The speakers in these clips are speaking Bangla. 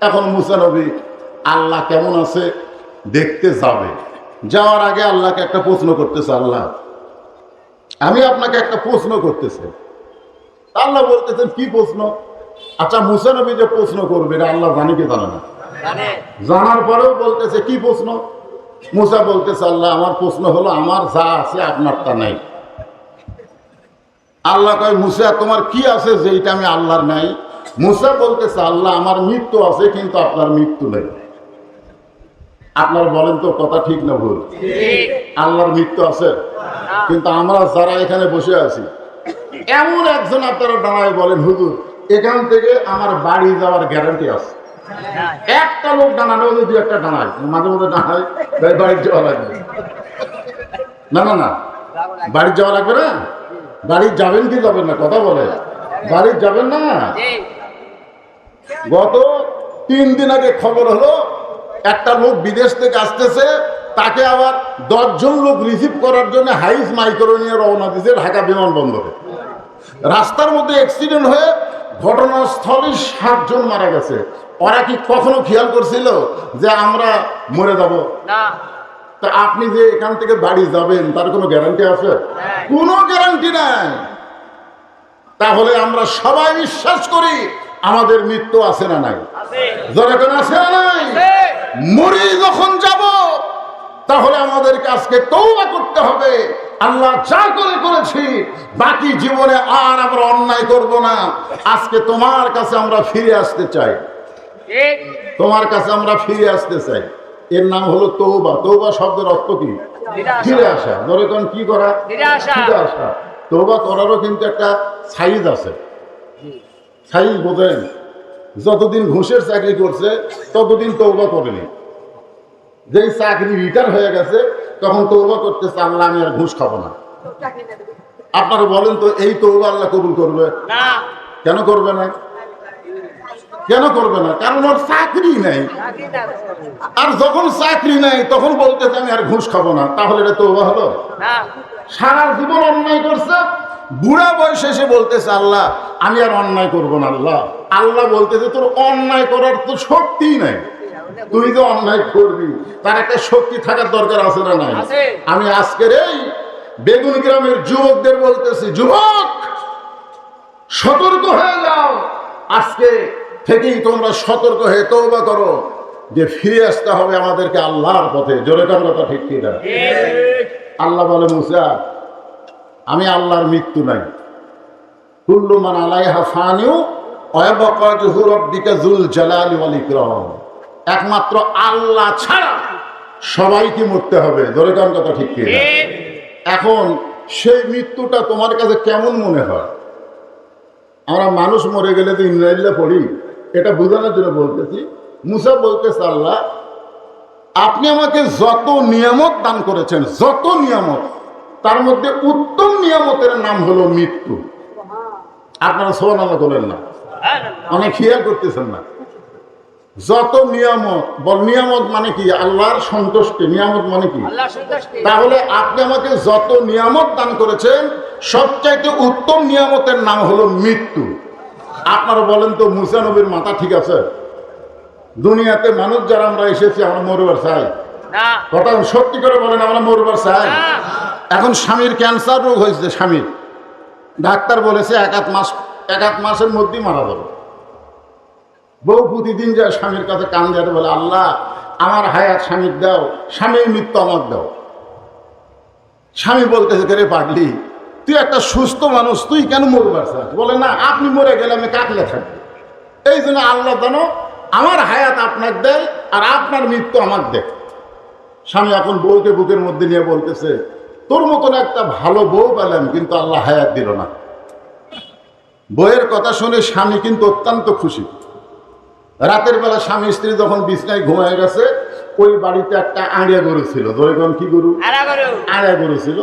এখন মুসা নবী আল্লাহ কেমন আছে? দেখতে যাবে। যাওয়ার আগে আল্লাহকে একটা প্রশ্ন করতেছে আল্লাহ আমি আপনাকে একটা প্রশ্ন করতেছি। আল্লাহ বলতেছেন কি প্রশ্ন? আচ্ছা মুসা নবী যে প্রশ্ন করবে এটা আল্লাহ জানি কি জানে না? জানার পরেও বলতেছে কি প্রশ্ন? মুসা বলতেছে আল্লাহ আমার প্রশ্ন হলো আমার যা আছে আপনার তা নাই। আল্লাহ কয় মুসা তোমার কি আছে যেটা আমি আল্লাহর নাই? মুসা বলতেছে আল্লাহ আমার মৃত্যু আছে কিন্তু আপনার মৃত্যু নেই। আপনার বলেন তো কথা ঠিক না ভুল? আল্লাহর মৃত্যু আছে কিন্তু আমরা যারা এখানে বসে আছি এমন একজন আপনারা দাঁড়ায় বলেন হুজুর এখান থেকে আমার বাড়ি যাওয়ার গ্যারান্টি আছে। একটা লোক দাঁড়ানো যদি একটা দাঁড়ায় মাঝে মধ্যে ভাই বাড়ি যাওয়া লাগবে। না না না বাড়ি যাওয়া লাগবে না? বাড়ি যাবেন কি যাবেন না কথা বলে। বাড়ি যাবেন না? গত তিন দিন আগে খবর হলো একটা লোক বিদেশ থেকে আসতেছে তাকে আবার দশজন লোক রিসিভ করার জন্য হাইস মাইক্রো নিয়ে রওনা দিয়েছে ঢাকা বিমানবন্দরে। রাস্তার মধ্যে অ্যাক্সিডেন্ট হয়ে ঘটনাস্থলে সাতজন মারা গেছে। ওরা কি কখনো খেয়াল করছিল যে আমরা মরে যাব? তা আপনি যে এখান থেকে বাড়ি যাবেন তার কোনো গ্যারান্টি আছে? কোনো গ্যারান্টি নাই। তাহলে আমরা সবাই বিশ্বাস করি আমাদের মৃত্যু আছে না নাই? যখন আছে না নাই? মরি যখন যাব তাহলে আমাদেরকে আজকে তৌবা করতে হবে। আল্লাহ যা করে করেছি বাকি জীবনে আর আমরা অন্যায় করব না। আজকে তোমার কাছে আমরা ফিরে আসতে চাই। তোমার কাছে আমরা ফিরে আসতে চাই। এর নাম হলো তৌবা তৌবা শব্দের অর্থ কি? ফিরে আসা। ধরে কি করা? ফিরে আসা। ফিরে আসা। তৌবা করারও কিন্তু একটা সাইজ আছে। সাইজ বোঝেন যতদিন ঘুষের চাকরি করছে ততদিন তৌবা করেনি। যেই চাকরি রিটায়ার হয়ে গেছে তখন তৌবা করতেছে আল্লাহ আমি আর ঘুষ খাব না। আপনারা বলেন তো এই তৌবা আল্লাহ কবুল করবে? কেন করবে না? কেন করবে না? কারণ ওর চাকরি নেই। আর যখন চাকরি নেই তখন বলতেছে আমি আর ঘুষ খাব না। তাহলে এটা তৌবা হলো? সারা জীবন অন্যায় করছে বুড়া বয়সে এসে বলতেছে আল্লাহ আমি আর অন্যায় করব না আল্লাহ। আল্লাহ বলতেছে তোর অন্যায় করার তো শক্তিই নাই। তুই যে অন্যায় করবি তার একটা শক্তি থাকার দরকার আছে না নাই? আমি আজকের এই বেগুন গ্রামের যুবকদের বলতেছি যুবক সতর্ক হয়ে যাও। আজকে থেকেই তোমরা সতর্ক হয়ে তৌবা করো। যে ফিরে আসতে হবে আমাদেরকে আল্লাহর পথে। জোরে কার কথা ঠিক কি না আল্লাহ বলে মুসা আমি আল্লাহর মৃত্যু নাই। কুল্লুমান আলাইহা ফানিউ একমাত্র আল্লাহ ছাড়া সবাইকে মরতে হবে। জোরে কার কথা ঠিক এখন সেই মৃত্যুটা তোমার কাছে কেমন মনে হয়? আমরা মানুষ মরে গেলে তো ইন্দ্রাইল্লা পড়ি। এটা বোঝানোর জন্য বলতেছি মুসা বলতেছে আল্লাহ আপনি আমাকে যত নিয়ামত দান করেছেন যত নিয়ামত তার মধ্যে উত্তম নিয়ামতের নাম হলো মৃত্যু। আপনারা সোহান আল্লাহ বলেন না। অনেক খেয়াল করতেছেন না। যত নিয়ামত বল নিয়ামত মানে কি? আল্লাহর সন্তুষ্টি। নিয়ামত মানে কি? তাহলে আপনি আমাকে যত নিয়ামত দান করেছেন সবচাইতে উত্তম নিয়ামতের নাম হলো মৃত্যু। আপনারা বলেন তো মুসা নবীর মাথা ঠিক আছে? দুনিয়াতে মানুষ যারা আমরা এসেছি আমরা মরবার চাই। কথা সত্যি করে বলেন আমরা মরবার চাই। এখন স্বামীর ক্যান্সার রোগ হয়েছে স্বামীর। ডাক্তার বলেছে এক আধ মাস, এক আধ মাসের মধ্যেই মারা যাবে। বউ প্রতিদিন যায় স্বামীর কাছে কান যাতে বলে, আল্লাহ, আমার হায়াত স্বামীর দাও, স্বামীর মৃত্যু আমার দাও। স্বামী বলতেছে, কে রে পাগলি, তুই একটা সুস্থ মানুষ, তুই কেন মরবার চাস? বলে, না, আপনি মরে গেলে আমি কাকলে থাকব। এই জন্য আল্লাহ জানো আমার হায়াত আপনার দেয় আর আপনার মৃত্যু আমার দেয়। স্বামী এখন বউকে বুকের মধ্যে নিয়ে বলতেছে তোর মতন একটা ভালো বউ পেলাম কিন্তু আল্লাহ হায়াত দিল না। বইয়ের কথা শুনে স্বামী কিন্তু অত্যন্ত খুশি। রাতের বেলা স্বামী স্ত্রী যখন বিছনায় ঘুমায় গেছে ওই বাড়িতে একটা আড়িয়া গরু ছিল। ধরে কোন কি গরু? আড়া গরু। ছিল।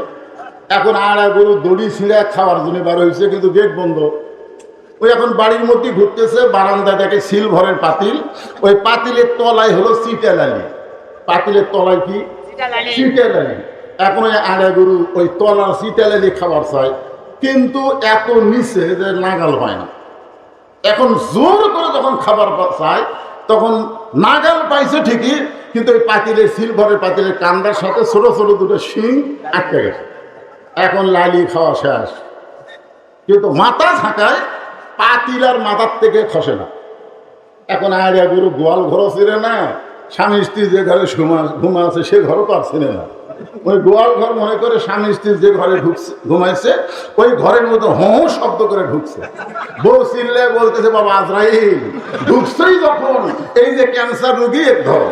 এখন আড়া গরু দড়ি ছিঁড়ে খাওয়ার জন্য বার হয়েছে কিন্তু গেট বন্ধ। ওই এখন বাড়ির মধ্যে ঘুরতেছে বারান্দা দেখে সিলভরের পাতিল। ওই পাতিলের তলায় হলো সিটালালি। পাতিলের তলায় কি? সেটা লালি সিটালালি। এখন আড়া গরু ওই তলার সিটালালি খাবার চায়, কিন্তু এত নিচে যে নাগাল হয় না। এখন জোর করে যখন খাবার চায়, তখন নাগাল পাইছে ঠিকই, কিন্তু ওই পাতিলের সিলভারের পাতিলের কান্দার সাথে ছোট ছোট দুটো শিং আটকে গেছে। এখন লালি খাওয়া শেষ। কিন্তু মাথা থাকায় পাতিল আর মাথার থেকে খসে না। এখন আড়িয়া গরু গোয়াল ঘর ছিঁড়ে না, স্বামী স্ত্রী যে ঘরে ঘুমা আছে সে ঘরও তো আর না। ওই গোয়াল ঘর মনে করে স্বামী স্ত্রী যে ঘরে ঢুকছে, ঘুমাইছে, ওই ঘরের মধ্যে হো শব্দ করে ঢুকছে। বউ চিনলে বলতেছে, বাবা আজরাইল, ঢুকছেই যখন, এই যে ক্যান্সার রুগী এক ধরো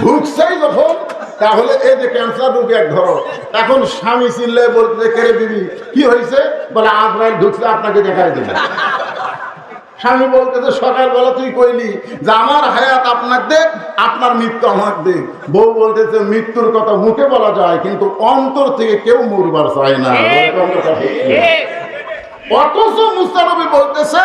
ঢুকছেই যখন, তাহলে এই যে ক্যান্সার রোগী এক ধরো এখন স্বামী চিনলে বলতে কেড়ে দিবি কি হয়েছে বলে, আজরাইল ঢুকছে, আপনাকে দেখাই দিবে। স্বামী বলতেছে সকালবেলা তুই কইলি যে আমার হায়াত আপনার দেখ আপনার মৃত্যু আমার দেখ বউ বলতেছে মৃত্যুর কথা মুখে বলা যায় কিন্তু অন্তর থেকে কেউ মরবার চায় না। অথচ মুস্তানবী বলতেছে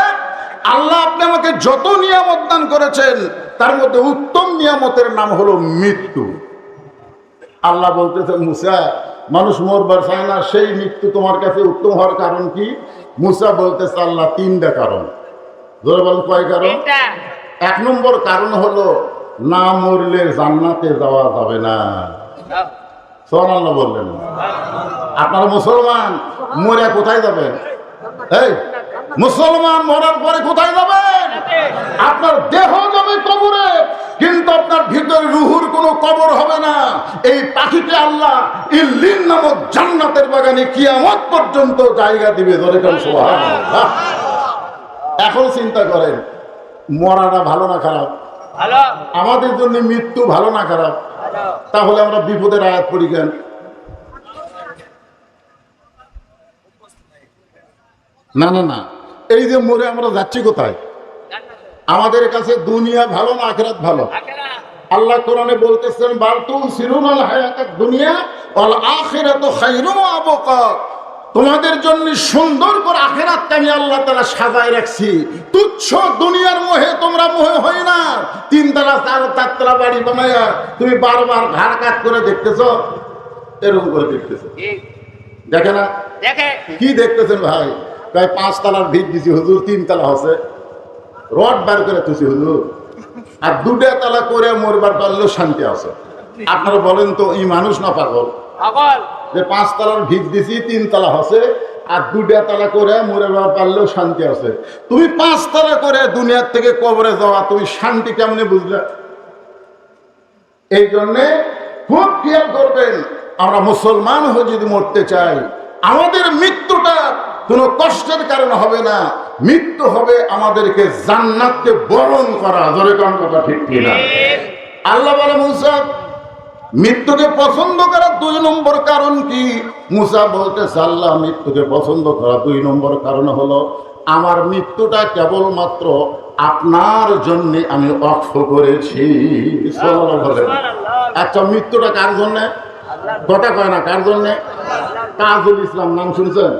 আল্লাহ আপনি আমাকে যত নিয়ামত দান করেছেন তার মধ্যে উত্তম নিয়ামতের নাম হলো মৃত্যু। আল্লাহ বলতেছে মুসা মানুষ মরবার চায় না সেই মৃত্যু তোমার কাছে উত্তম হওয়ার কারণ কি? মুসা বলতেছে আল্লাহ তিনটা কারণ। ধরে বলেন কয় কারণ এক নম্বর কারণ হলো না মরলে জান্নাতে যাওয়া যাবে না। সোহান আল্লাহ বললেন। আপনারা মুসলমান মরে কোথায় যাবেন? এই মুসলমান মরার পরে কোথায় যাবেন? আপনার দেহ যাবে কবরে কিন্তু আপনার ভিতরে রুহুর কোনো কবর হবে না। এই পাখিকে আল্লাহ ইল্লিন নামক জান্নাতের বাগানে কিয়ামত পর্যন্ত জায়গা দিবে। ধরে কেন সুবহানাল্লাহ। এখন চিন্তা করেন মরাটা ভালো না খারাপ? আমাদের জন্য মৃত্যু ভালো না খারাপ? তাহলে আমরা বিপদের আয়াত পড়ি কেন? না না না। এই যে মরে আমরা যাচ্ছি কোথায়? আমাদের কাছে দুনিয়া ভালো না আখেরাত ভালো? আল্লাহ কোরআনে বলতেছেন বালতু সিরুনাল হায়াতাত দুনিয়া ওয়াল আখিরাতু খায়রুম ওয়া আবকা। তোমাদের জন্য সুন্দর করে আখেরাতকে আমি আল্লাহ তালা সাজায় রাখছি। তুচ্ছ দুনিয়ার মোহে তোমরা মোহে হই না। তিন তলা চার চারতলা বাড়ি বানাইয়া তুমি বারবার ঘাড় কাত করে দেখতেছো এরকম করে দেখতেছো। দেখে না? দেখে। কি দেখতেছেন ভাই? প্রায় পাঁচ তলার ভিত দিছি হুজুর তিন তলা হচ্ছে। রড বার করে তুছি হুজুর। আর দুটা তলা করে মরবার পারলেও শান্তি আছে। আপনারা বলেন তো এই মানুষ না পাগল? পাগল। যে পাঁচ তলার ভিত দিছি, তিন তলা হচ্ছে, আর দুটা তলা করে মরবার পারলেও শান্তি আছে। তুমি পাঁচ তলা করে দুনিয়ার থেকে কবরে যাওয়া, তুমি শান্তি কেমনে বুঝলে? এই জন্যে খুব খেয়াল করবেন, আমরা মুসলমান হয়ে যদি মরতে চাই, আমাদের মৃত্যুটা কোনো কষ্টের কারণে হবে না। মৃত্যু হবে আমাদেরকে জান্নাতকে বরণ করা। জোরে কোন কথা ঠিক কিনা? আল্লাহ বলে, মুসা মৃত্যুকে পছন্দ করার দুই নম্বর কারণ কি? মুসা বলতেছে আল্লাহ মৃত্যুকে পছন্দ করা দুই নম্বর কারণ হলো আমার মৃত্যুটা কেবলমাত্র আপনার জন্য আমি অক্ষ করেছি। আচ্ছা মৃত্যুটা কার জন্যে? কথা কয় না কার জন্যে? তাজুল ইসলাম নাম শুনছেন?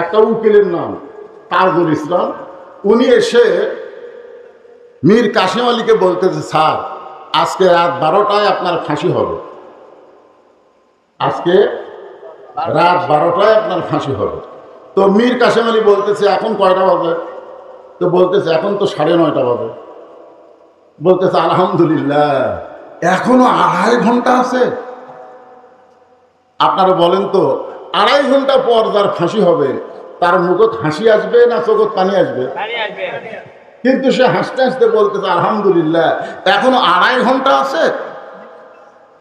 একটা উকিলের নাম তাজুল ইসলাম। উনি এসে মীর কাশিম আলীকে বলতেছে স্যার আজকে রাত বারোটায় আপনার ফাঁসি হবে। আজকে রাত বারোটায় আপনার ফাঁসি হবে। তো মীর কাশিম আলী বলতেছে, এখন কয়টা বাজে? তো বলতেছে, এখন তো সাড়ে নয়টা বাজে। বলতেছে, আলহামদুলিল্লাহ। এখনও আড়াই ঘণ্টা আছে। আপনারা বলেন তো, আড়াই ঘণ্টা পর যার ফাঁসি হবে, তার মুখত হাসি আসবে না চোখত পানি আসবে? পানি আসবে। কিন্তু সে হাসতে হাসতে বলতেছে, আলহামদুলিল্লাহ, এখনও আড়াই ঘণ্টা আছে।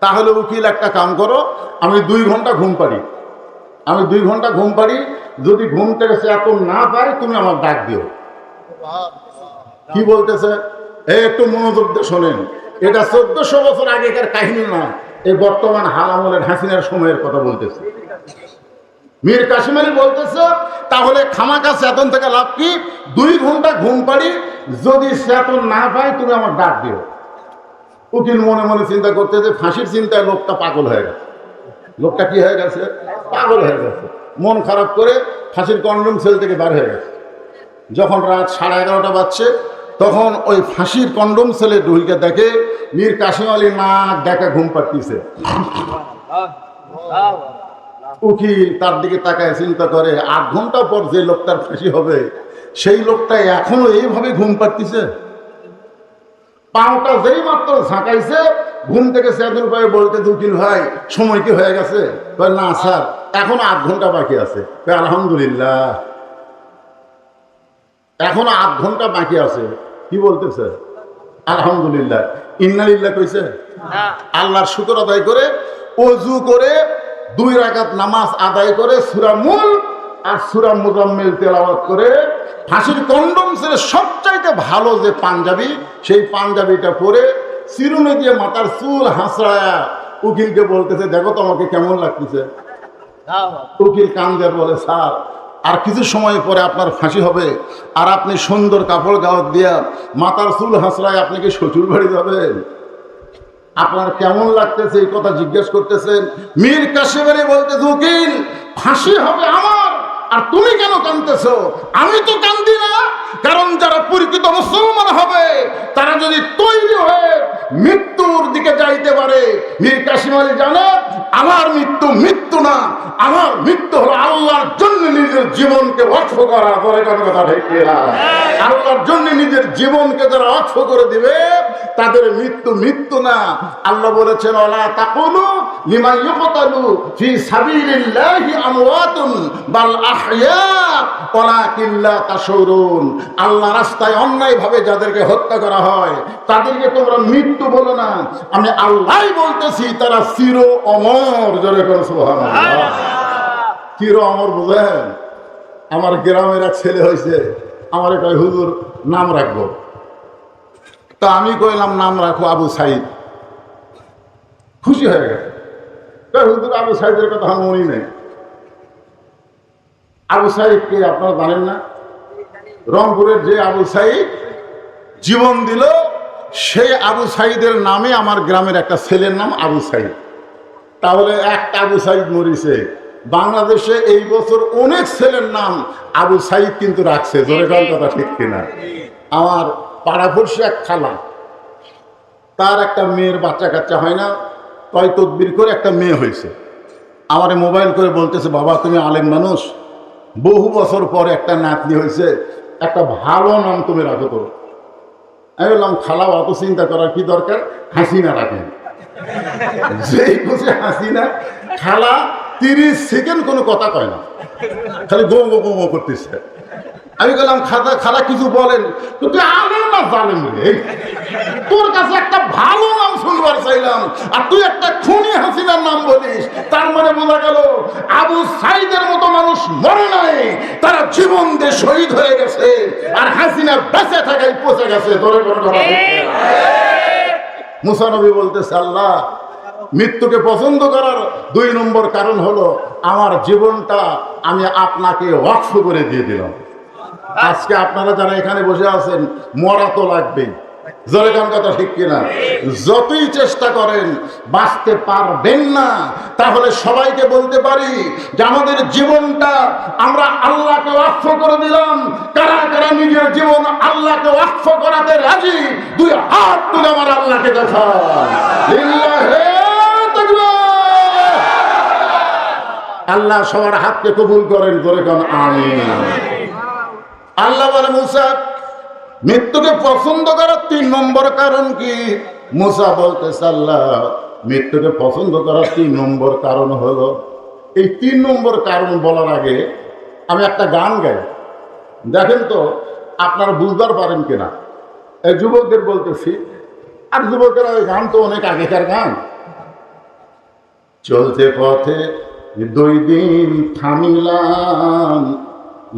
তাহলে উকিল একটা কাম করো, আমি দুই ঘণ্টা ঘুম পারি আমি দুই ঘণ্টা ঘুম পারি যদি ঘুম থেকে সে এত না পারে তুমি আমার ডাক দিও। কি বলতেছে? এই একটু মনোযোগ দিয়ে শোনেন। এটা চোদ্দশো বছর আগেকার কাহিনী না এই বর্তমান হাল আমলের হাসিনার সময়ের কথা বলতেছে। মীর কাশিম আলী বলতেছে তাহলে খামাকা চেতন থেকে লাভ কি? দুই ঘণ্টা ঘুম পাড়ি যদি চেতন না পাই তুমি আমার ডাক দিও। উকিল মনে মনে চিন্তা করতে যে ফাঁসির চিন্তায় লোকটা পাগল হয়ে গেছে। লোকটা কি হয়ে গেছে? পাগল হয়ে গেছে। মন খারাপ করে ফাঁসির কন্ডম সেল থেকে বার হয়ে গেছে। যখন রাত সাড়ে এগারোটা বাজছে, তখন ওই ফাঁসির কন্ডম সেলে ঢুকে দেখে মীর কাশিম আলী নাক দেখা ঘুম পাড়তিছে। উকিল তার দিকে তাকায় চিন্তা করে আট ঘণ্টা পর যে লোকটার ফাঁসি হবে সেই লোকটা এখনও এইভাবে ঘুম পাড়তিছে? পাওটা যেই মাত্র ঝাঁকাইছে ঘুম থেকে সেদিন ভাই বলতে দুকিল ভাই সময় কি হয়ে গেছে? না স্যার এখনও আধ ঘণ্টা বাকি আছে। আলহামদুলিল্লাহ। এখনও আধ ঘণ্টা বাকি আছে। কি বলতেছে? আলহামদুলিল্লাহ। ইন্নালিল্লাহ কইছে? আল্লাহর শুকর আদায় করে অজু করে দুই রাকাত নামাজ আদায় করে সুরা মূল আর সুরা মুজাম্মিল তেলাওয়াত করে ফাঁসির কন্ডম ছেড়ে সবচাইতে ভালো যে পাঞ্জাবি সেই পাঞ্জাবিটা পরে চিরুনে দিয়ে মাথার চুল হাসড়ায়া উকিলকে বলতেছে দেখো তো আমাকে কেমন লাগতেছে? উকিল কান্দের বলে স্যার আর কিছু সময় পরে আপনার ফাঁসি হবে আর আপনি সুন্দর কাপড় গাওয়াত দিয়া মাথার চুল হাসড়ায় আপনি কি শ্বশুর বাড়ি যাবেন? আপনার কেমন লাগতেছে এই কথা জিজ্ঞেস করতেছেন? মীর কাশিমারি বলতে, উকিল, ফাঁসি হবে আমার। আর তুমি কেন কানতেছ আমি তো কান্দি না। কারণ যারা পরিচিত মুসলমান হবে, তারা যদি তৈরি হয়ে মৃত্যুর দিকে যাইতে পারে, মীর কাশিম আলী জানে, আমার মৃত্যু মৃত্যু না। আমার মৃত্যু হলো আল্লাহর জন্য নিজের জীবনকে অক্ষ করা। পরে কথা আল্লাহর জন্য নিজের জীবনকে যারা অক্ষ করে দিবে তাদের মৃত্যু মৃত্যু না। আল্লাহ বলেছেন আল্লাহ রাস্তায় অন্যায়ভাবে যাদেরকে হত্যা করা হয়, তাদেরকে তোমরা মৃত্যু বলো না। আমি আল্লাহই বলতেছি, তারা চির অমর। জোরে চির অমর বুঝেন? আমার গ্রামের এক ছেলে হয়েছে, আমার একটা হুজুর নাম রাখব। তা আমি কইলাম নাম রাখো আবু সাইদ। খুশি হয়ে গেছে। হুজুর আবু সাইদের কথা মনে নেই। আবু সাইদ কে আপনারা জানেন না? রংপুরের যে আবু সাইদ জীবন দিল সেই আবু সাইদের নামে আমার গ্রামের একটা ছেলের নাম আবু সাইদ। তাহলে একটা আবু সাইদ মরিছে। বাংলাদেশে এই বছর অনেক ছেলের নাম আবু সাইদ কিন্তু রাখছে। জোরে কথা ঠিক কিনা? আমার পাড়াপড়শি এক খালা। তার একটা মেয়ের বাচ্চা কাচ্চা হয় না তয় তদবির করে একটা মেয়ে হয়েছে। আমার মোবাইল করে বলতেছে, বাবা, তুমি আলেম মানুষ। বহু বছর পরে একটা নাতনি হয়েছে, একটা ভালো নাম তুমি রাখো করো আমি বললাম, খালা, অত চিন্তা করার কি দরকার? হাসিনা রাখেন। যেই খুশি হাসিনা, খালা তিরিশ সেকেন্ড কোনো কথা কয় না। খালি গো গো গো করতেছে। আমি বললাম খাতা খালা কিছু বলেন। তুই আলেন না জানেন রে। তোর কাছে একটা ভালো নাম শুনবার চাইলাম। আর তুই একটা খুনি হাসিনার নাম বলিস। তার মানে বোঝা গেল, আবু সাইদের মতো মানুষ মরে নাই। তারা জীবন দিয়ে শহীদ হয়ে গেছে। আর হাসিনা বেঁচে থাকাই পচে গেছে। তোর কোনো ঠিক মুসানবী মৃত্যুকে পছন্দ করার দুই নম্বর কারণ হলো, আমার জীবনটা আমি আপনাকে ওয়াকফ করে দিয়ে দিলাম। আজকে আপনারা যারা এখানে বসে আছেন, মরা তো লাগবেই। জোরে গান কথা ঠিক কিনা? যতই চেষ্টা করেন, বাঁচতে পারবেন না। তাহলে সবাইকে বলতে পারি যে আমাদের জীবনটা আমরা আল্লাহকে ওয়াকফ করে দিলাম। কারা কারা নিজের জীবন আল্লাহকে ওয়াকফ করাতে রাজি? দুই হাত তুলে আমার আল্লাহকে তাকবীর। আল্লাহ সবার হাতকে কবুল করেন করে কান আমিন। আল্লাহ বলে, মুসা, মৃত্যুকে পছন্দ করার তিন নম্বর কারণ কি? মুসা বলতে আল্লাহ মৃত্যুকে পছন্দ করার তিন নম্বর কারণ হলো এই তিন নম্বর কারণ বলার আগে আমি একটা গান গাই। দেখেন তো, আপনারা বুঝবার পারেন কিনা। এই যুবকদের বলতেছি, আর যুবকেরা ওই গান তো অনেক আগেকার গান। চলতে পথে দুই দিন থামিলাম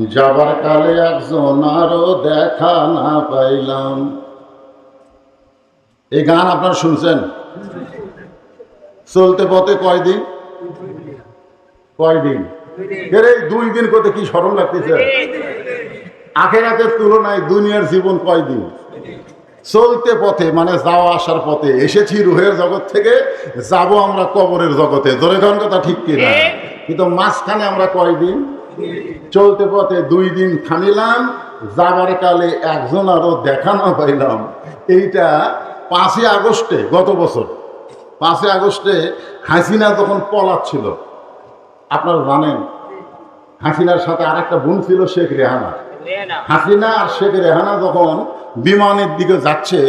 যাবার কালে একজন আরও দেখা না পাইলাম। এই গান আপনারা শুনছেন? চলতে পথে কয়দিন? কয়দিন? দুই দিন করতে কি স্মরণ লাগতেছে? আখেরাতের তুলনায় দুনিয়ার জীবন কয়দিন? চলতে পথে মানে যাওয়া আসার পথে, এসেছি রুহের জগৎ থেকে, যাব আমরা কবরের জগতে। ধরুন কথা ঠিক কিনা? কিন্তু মাঝখানে আমরা কয়দিন? চলতে পথে দুই দিন থামিলাম যাবার কালে একজন আরও দেখা না পাইলাম। এইটা পাঁচই আগস্টে গত বছর। পাঁচই আগস্টে হাসিনা যখন পলাচ্ছিল আপনারা জানেন হাসিনার সাথে আর একটা বোন ছিল শেখ রেহানা। হাসিনা আর শেখ রেহানা যখন বিমানের দিকে যাচ্ছে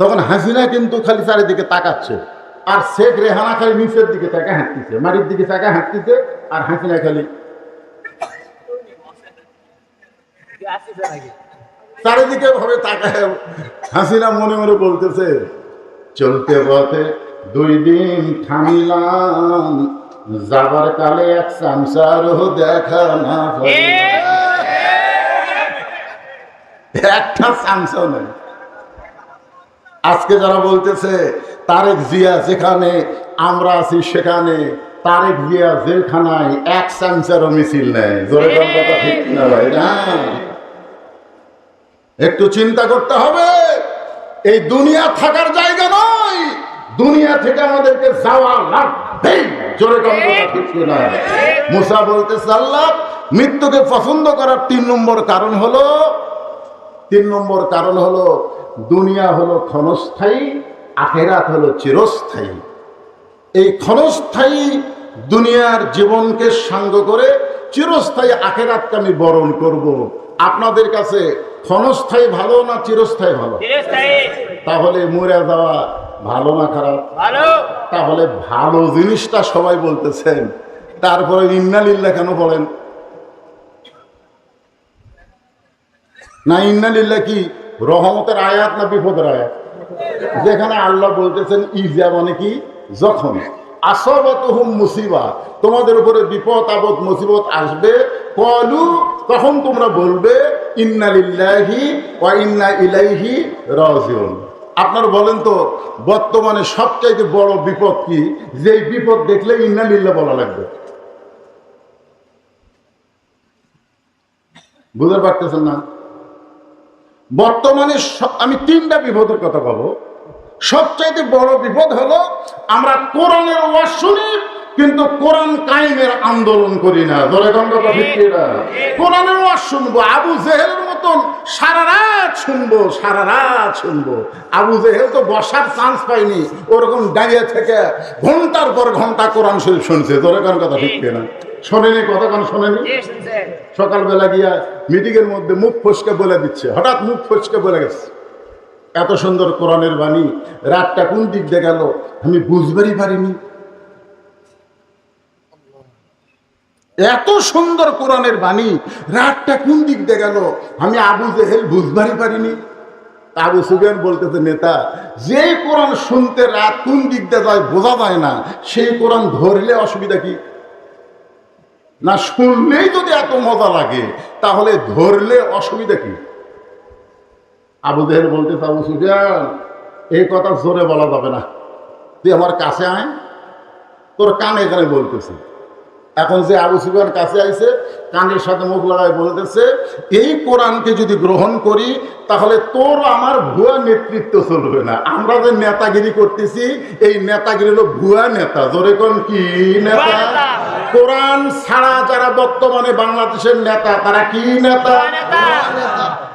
তখন হাসিনা কিন্তু খালি চারিদিকে তাকাচ্ছে। আর শেখ রেহানা খালি নিচের দিকে তাকা হাঁটতেছে মাটির দিকে তাকা হাঁটতেছে আর হাসিনা খালি চারিদিকে ভাবে তাকায় হাসিনা মনে মনে বলতেছে চলতে পথে দুই দিন থামিলাম যাবার কালে এক সংসারও দেখা না একটা নেই। আজকে যারা বলতেছে তারেক জিয়া যেখানে আমরা আছি সেখানে তারেক জিয়া জেলখানায় এক চান্সেরও মিছিল নেই। জোরে কথা ঠিক না ভাই না। একটু চিন্তা করতে হবে। এই দুনিয়া থাকার জায়গা নয়। দুনিয়া থেকে আমাদেরকে যাওয়া লাগবে। জোরে না মুসা বলতেছে আল্লাহ মৃত্যুকে পছন্দ করার তিন নম্বর কারণ হলো, তিন নম্বর কারণ হলো, দুনিয়া হলো ক্ষণস্থায়ী, আখেরাত হলো চিরস্থায়ী। এই ক্ষণস্থায়ী দুনিয়ার জীবনকে সাঙ্গ করে, চিরস্থায়ী আখেরাতকে আমি বরণ করব। আপনাদের কাছে ক্ষণস্থায়ী ভালো না চিরস্থায়ী ভালো? তাহলে মরে যাওয়া ভালো না খারাপ? ভালো। তাহলে ভালো জিনিসটা সবাই বলতেছেন। তারপরে ইন্নালিল্লা কেন বলেন? না ইন্নালিল্লা কি? রহমতের আয়াত না বিপদের আয়াত? যেখানে আল্লাহ বলতেছেন ইজা মানে কি? যখন। আসবত মুসিবা। তোমাদের উপরে বিপদ আপদ মুসিবত আসবে কলু তখন তোমরা বলবে ইন্নালিল্লাহি ওয়া আপনারা বলেন তো, বর্তমানে সবচাইতে বড় বিপদ কি? যেই বিপদ দেখলে ইন্নালিল্লাহ বলা লাগবে। বুঝতে পারতেছেন না? বর্তমানে আমি তিনটা বিপদের কথা বলব। সবচাইতে বড় বিপদ হলো, আমরা কোরআনের ওয়াজ শুনি কিন্তু কোরআন কায়েমের আন্দোলন করি না। ধরে ভিত্তিরা কোরআনের ওয়াজ শুনব আবু জেহেলের মতন সারা রাত শুনব সারা রাত শুনব। আবু জেহেল তো বসার চান্স পাইনি ওরকম দাঁড়িয়ে থেকে ঘণ্টার পর ঘণ্টা কোরআন শরীফ শুনছে। ধরে কথা ঠিক না? শোনেনি কথা কেন শোনেনি সকালবেলা গিয়া মিটিং এর মধ্যে মুখ ফসকে বলে দিচ্ছে। হঠাৎ মুখ ফসকে বলে গেছে এত সুন্দর কোরআনের বাণী রাতটা কোন দিক দিয়ে গেল? আমি বুঝবারই পারিনি। এত সুন্দর কোরআনের বাণী, রাতটা কোন দিক দিয়ে গেল? আমি আবু জেহেল বুঝবারই পারিনি। আবু সুবেন বলতেছে, নেতা, যে কোরআন শুনতে রাত কোন দিক দিয়ে যায় বোঝা যায় না। সেই কোরআন ধরলে অসুবিধা কি? না শুনলেই যদি এত মজা লাগে, তাহলে ধরলে অসুবিধা কি? আবু দেহের বলতে আবু সুফিয়ান, এই কথা জোরে বলা যাবে না। তুই আমার কাছে আয়, তোর কানে এখানে বলতেছি। এখন যে আবু সুফিয়ান কাছে আইছে কানের সাথে মুখ লাগায় বলতেছে এই কোরআনকে যদি গ্রহণ করি তাহলে তোর আমার ভুয়া নেতৃত্ব চলবে না। আমরা যে নেতাগিরি করতেছি এই নেতাগিরি হলো ভুয়া নেতা। জোরে কোন কি নেতা? কোরআন ছাড়া যারা বর্তমানে বাংলাদেশের নেতা তারা কি নেতা।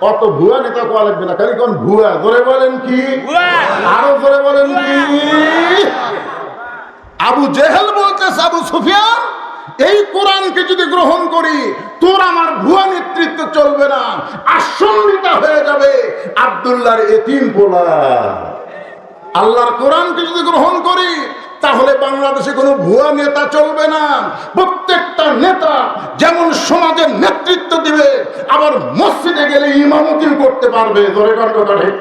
অত ভুয়া নেতা কোয়া লাগবে না। খালি কোন ভুয়া। জোরে বলেন কি। আরও জোরে বলেন কি? আবু জেহেল বলতেছে আবু সুফিয়ান এই কোরআনকে যদি গ্রহণ করি তোর আমার ভুয়া নেতৃত্ব চলবে না আশ্রমিতা হয়ে যাবে আবদুল্লাহর এতিম পোলা। আল্লাহর কোরআনকে যদি গ্রহণ করি তাহলে বাংলাদেশে কোনো ভুয়া নেতা চলবে না। প্রত্যেকটা নেতা যেমন সমাজের নেতৃত্ব দিবে আবার মসজিদে গেলে ইমামতিও করতে পারবে। ধরে কথা ঠিক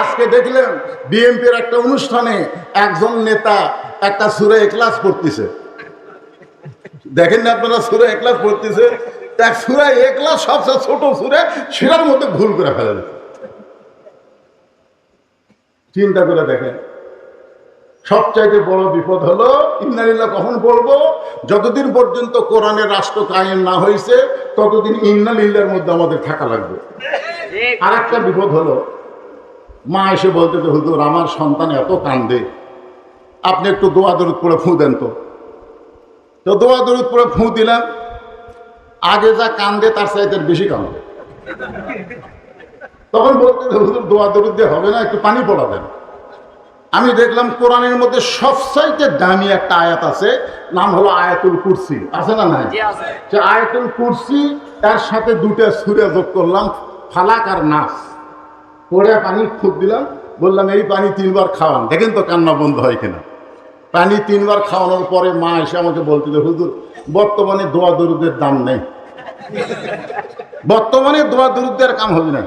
আজকে দেখলেন বিএনপির একটা অনুষ্ঠানে একজন নেতা একটা সুরে ক্লাস পড়তেছে। দেখেন না আপনারা সুরে একলাস পড়তেছে, এক সুরে একলাস সবচেয়ে ছোট সুরে সেটার মধ্যে ভুল করে ফেলে দিচ্ছে। চিন্তা করে দেখেন। সবচাইতে বড় বিপদ হলো, ইন্নালিল্লাহ কখন বলব? যতদিন পর্যন্ত কোরআনের রাষ্ট্র কায়েম না হয়েছে, ততদিন ইন্নালিল্লার মধ্যে আমাদের থাকা লাগবে। আর একটা বিপদ হলো, মা এসে বলতে হুজুর, আমার সন্তান এত কান্দে। আপনি একটু দোয়া দরুদ পড়ে ফু দেন তো। তো দোয়া দরুদ পড়ে ফু দিলাম। আগে যা কান্দে তার চাইতে বেশি কান্দে। তখন বলতে হুজুর দোয়া দরুদ দিয়ে হবে না একটু পানি পড়া দেন আমি দেখলাম কোরআনের মধ্যে সবচাইতে দামি একটা আয়াত আছে নাম হলো আয়াতুল কুরসি। আছে না নাই? আছে। আয়াতুল কুরসি তার সাথে দুটা সুরে যোগ করলাম ফালাক আর নাস। পড়ে পানি খুব দিলাম বললাম এই পানি তিনবার খাওয়ান দেখেন তো কান্না বন্ধ হয় কিনা। পানি তিনবার খাওয়ানোর পরে মা এসে আমাকে বলতে যে, হুজুর বর্তমানে দোয়া দরুদের দাম নেই। বর্তমানে দোয়া দরুদের কাম হবে না।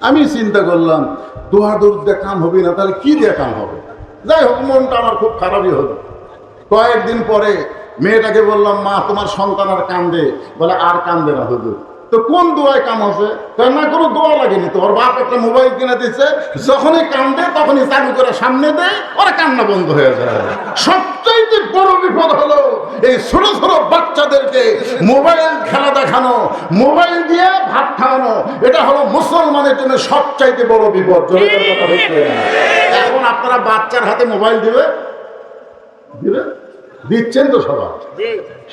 আমি চিন্তা করলাম দোয়া দরুদের কাম হবে না তাহলে কি দিয়ে কাম হবে? যাই হোক মনটা আমার খুব খারাপই হলো। কয়েকদিন পরে মেয়েটাকে বললাম মা তোমার সন্তান আর কান্দে। বলে আর কান্দে না হুজুর। তো কোন দোয়ায় কাম আছে না কোনো দোয়া লাগেনি তো ওর বাপ একটা মোবাইল কিনে দিচ্ছে যখনই কান্দে তখনই চালু করে সামনে দেয়, ওরা কান্না বন্ধ হয়ে যায়। সবচাইতে বড় বিপদ হলো এই ছোট ছোট বাচ্চাদেরকে মোবাইল খেলা দেখানো, মোবাইল দিয়ে ভাত খাওয়ানো। এটা হলো মুসলমানের জন্য সবচাইতে বড় বিপদ। এখন আপনারা বাচ্চার হাতে মোবাইল দিবে? দিবে? দিচ্ছেন তো সবাই।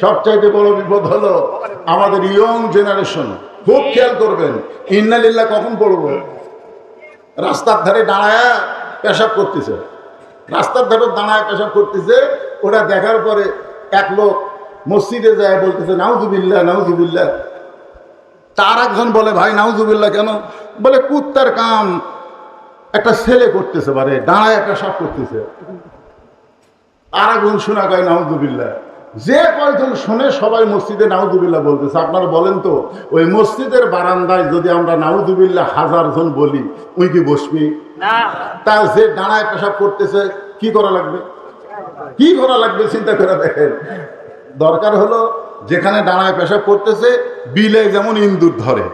সবচাইতে বড় বিপদ হলো আমাদের ইয়ং জেনারেশন খুব খেয়াল করবেন ইন্নালিল্লাহ কখন পড়ব? রাস্তার ধারে দাঁড়ায় পেশাব করতেছে। রাস্তার ধারে দাঁড়ায় পেশাব করতেছে ওটা দেখার পরে এক লোক মসজিদে যায় বলতেছে নাউজুবিল্লাহ নাউজুবিল্লাহ। তার একজন বলে ভাই নাউজুবিল্লাহ কেন? বলে কুত্তার কাম একটা ছেলে করতেছে পারে দাঁড়ায় পেশাব করতেছে। আর একজন শোনা কয় নাউজুবিল্লাহ। যে কয়জন শুনে সবাই মসজিদে নাউজুবিল্লাহ বলতেছে আপনারা বলেন তো ওই মসজিদের বারান্দায় যদি আমরা নাউজুবিল্লাহ হাজার জন বলি উই কি বসবি? তা যে দাঁড়ায় পেশাব করতেছে কি করা লাগবে? কি করা লাগবে চিন্তা করে দেখেন। দরকার হলো যেখানে দাঁড়ায় পেশাব করতেছে বিলে যেমন ইন্দুর ধরে।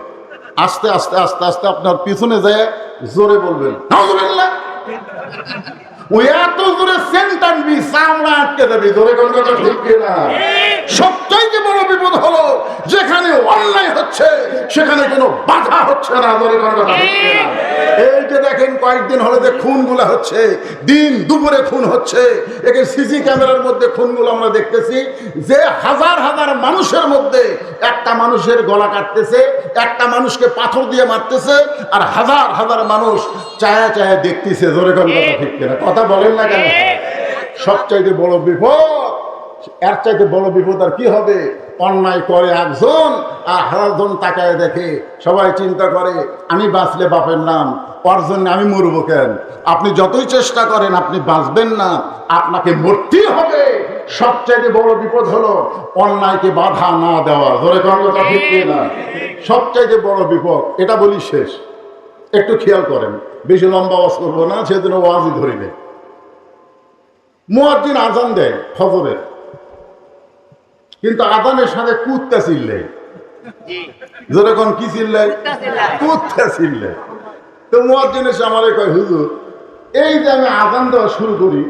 আস্তে আস্তে আস্তে আস্তে আপনার পিছনে যায় জোরে বলবেন ওই এত জোরে সেন্টার বি সামনে আটকে দেবে? জোরে কোন কথা না সবচাইতে বড় বিপদ হলো, যেখানে অন্যায় হচ্ছে, সেখানে কোনো বাধা হচ্ছে না জোরে কোন কথা এই যে দেখেন, কয়েকদিন হলো যে খুনগুলো হচ্ছে, দিন দুপুরে খুন হচ্ছে, একে সিসি ক্যামেরার মধ্যে খুনগুলো আমরা দেখতেছি, যে হাজার হাজার মানুষের মধ্যে একটা মানুষের গলা কাটতেছে, একটা মানুষকে পাথর দিয়ে মারতেছে, আর হাজার হাজার মানুষ চায়া চায়া দেখতেছে জোরে কথা ঠিক কথা বলেন না কেন? সবচাইতে বড় বিপদ, এর চাইতে বড় বিপদ আর কি হবে? অন্যায় করে একজন আর হাজারজন তাকায় দেখে সবাই চিন্তা করে, আমি বাঁচলে বাপের নাম, ওর জন্য আমি মরবো কেন? আপনি যতই চেষ্টা করেন, আপনি বাঁচবেন না, আপনাকে মরতেই হবে। সবচাইতে বড় বিপদ হলো অন্যায়কে বাধা না দেওয়া। ধরে কথা ঠিক না? সবচাইতে বড় বিপদ, এটা বলি শেষ। একটু খেয়াল করেন, বেশি লম্বা ওয়াজ করব না, সেজন্য ওয়াজই ধরিবে। মুয়াজ্জিন আজান দেয় ফজরের। কিন্তু আজানের সাথে কুত্তা চিল্লে যেরকম কি চিল্লে কুত্তা চিল্লে তো মুয়াজ্জিন এসে আমারে কয় হুজুর এই যে আমি আজান দেওয়া শুরু করি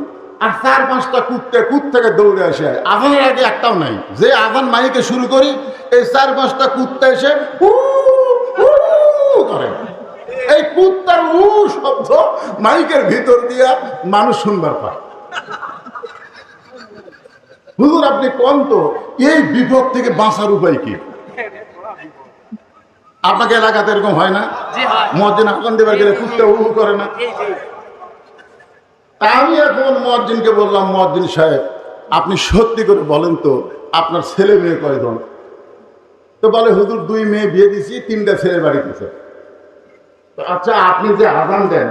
আর চার পাঁচটা কুত্তা কুত থেকে দৌড়ে আসে আজানের আগে একটাও নাই। যে আজান মাইকে শুরু করি এই চার পাঁচটা কুত্তা এসে করে। এই কুত্তার উ শব্দ মাইকের ভিতর দিয়া মানুষ শুনবার পায়। হুজুর আপনি কোন তো? এই বিপদ থেকে বাঁচার উপায় কি? আপনাকে এলাকাতে এরকম হয় না? হয়। আকান দেবার গেলে কুত্তে উহু করে না? আমি এখন মসজিদকে বললাম মসজিদ সাহেব আপনি সত্যি করে বলেন তো আপনার ছেলে মেয়ে কয়জন? তো বলে হুজুর দুই মেয়ে বিয়ে দিছি তিনটা ছেলে বাড়িতেছে আচ্ছা আপনি যে আজান দেন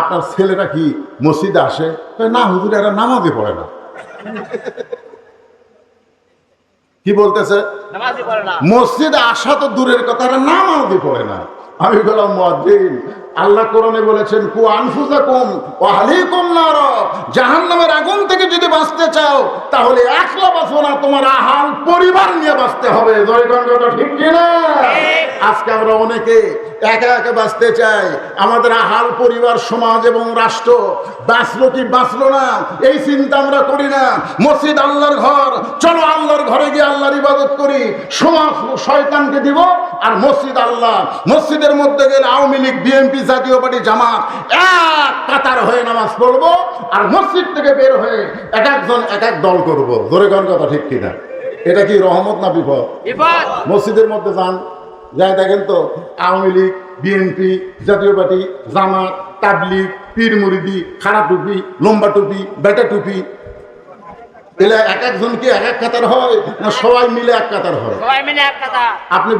আপনার ছেলেরা কি মসজিদে আসে? না হুজুর এরা নামাজে পড়ে না। কি বলতেছে? নামাজি মসজিদে আসা তো দূরের কথা এরা নামাজই পড়ে না। আমি বললাম মসজিদ আল্লাহ কোরআনে বলেছেন কু আনফুসাকুম ওয়া আহলিকুম নার। জাহান্নামের আগুন থেকে যদি বাঁচতে চাও তাহলে একলা বাঁচো না তোমার আহাল পরিবার নিয়ে বাঁচতে হবে। জয় ঠিক কি না আজকে আমরা অনেকে একা একা বাঁচতে চাই। আমাদের আহাল পরিবার সমাজ এবং রাষ্ট্র বাঁচলো কি বাঁচলো না এই চিন্তা আমরা করি না। মসজিদ আল্লাহর ঘর চলো আল্লাহর ঘরে গিয়ে আল্লাহর ইবাদত করি। সমাজ শয়তানকে দিব আর মসজিদ আল্লাহ। মসজিদের মধ্যে গেলে আওয়ামী লীগ বিএনপি জাতীয় পার্টি জামাত এক কাতার হয়ে নামাজ পড়ব আর মসজিদ থেকে বের হয়ে এক একজন এক এক দল করব। ধরে কথা ঠিক কিনা? এটা কি রহমত না বিপদ। মসজিদের মধ্যে যান। যাই দেখেন তো আওয়ামী লীগ বিএনপি জাতীয় পার্টি জামাত তাবলিগ পীর মুরিদি খাড়া টুপি লম্বা টুপি বেটা টুপি। এলে এক একজন কি এক এক কাতার হয় না সবাই মিলে এক কাতার হয়? সবাই মিলে এক আপনি